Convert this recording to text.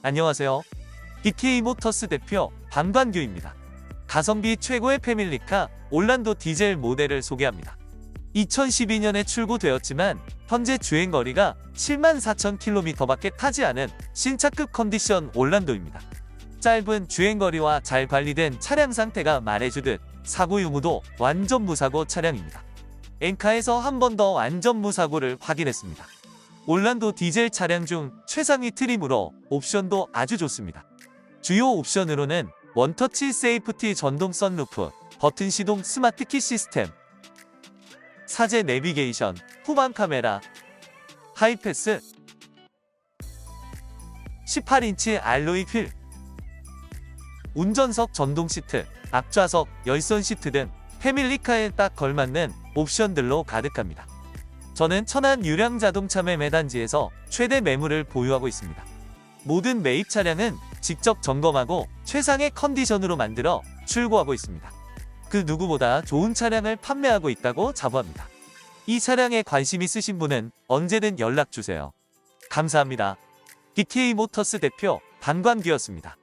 안녕하세요. BK 모터스 대표 방관규입니다. 가성비 최고의 패밀리카 올란도 디젤 모델을 소개합니다. 2012년에 출고되었지만 현재 주행거리가 7만 4천 킬로미터밖에 타지 않은 신차급 컨디션 올란도입니다. 짧은 주행거리와 잘 관리된 차량 상태가 말해주듯 사고 유무도 완전 무사고 차량입니다. 엔카에서 한 번더 완전 무사고를 확인했습니다. 올란도 디젤 차량 중 최상위 트림으로 옵션도 아주 좋습니다. 주요 옵션으로는 원터치 세이프티 전동 선루프, 버튼 시동 스마트 키 시스템, 사제 내비게이션, 후방 카메라, 하이패스, 18인치 알로이 휠, 운전석 전동 시트, 앞좌석, 열선 시트 등 패밀리카에 딱 걸맞는 옵션들로 가득합니다. 저는 천안 유량 자동차 매매 단지에서 최대 매물을 보유하고 있습니다. 모든 매입 차량은 직접 점검하고 최상의 컨디션으로 만들어 출고하고 있습니다. 그 누구보다 좋은 차량을 판매하고 있다고 자부합니다. 이 차량에 관심 있으신 분은 언제든 연락 주세요. 감사합니다. BK 모터스 대표 반관기였습니다.